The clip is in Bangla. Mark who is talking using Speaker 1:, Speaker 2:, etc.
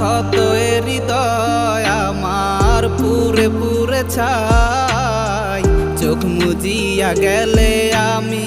Speaker 1: কত এ হৃদয় আমার পুরে পুরে ছাই। চোখ মুজিয়া গেলে আমি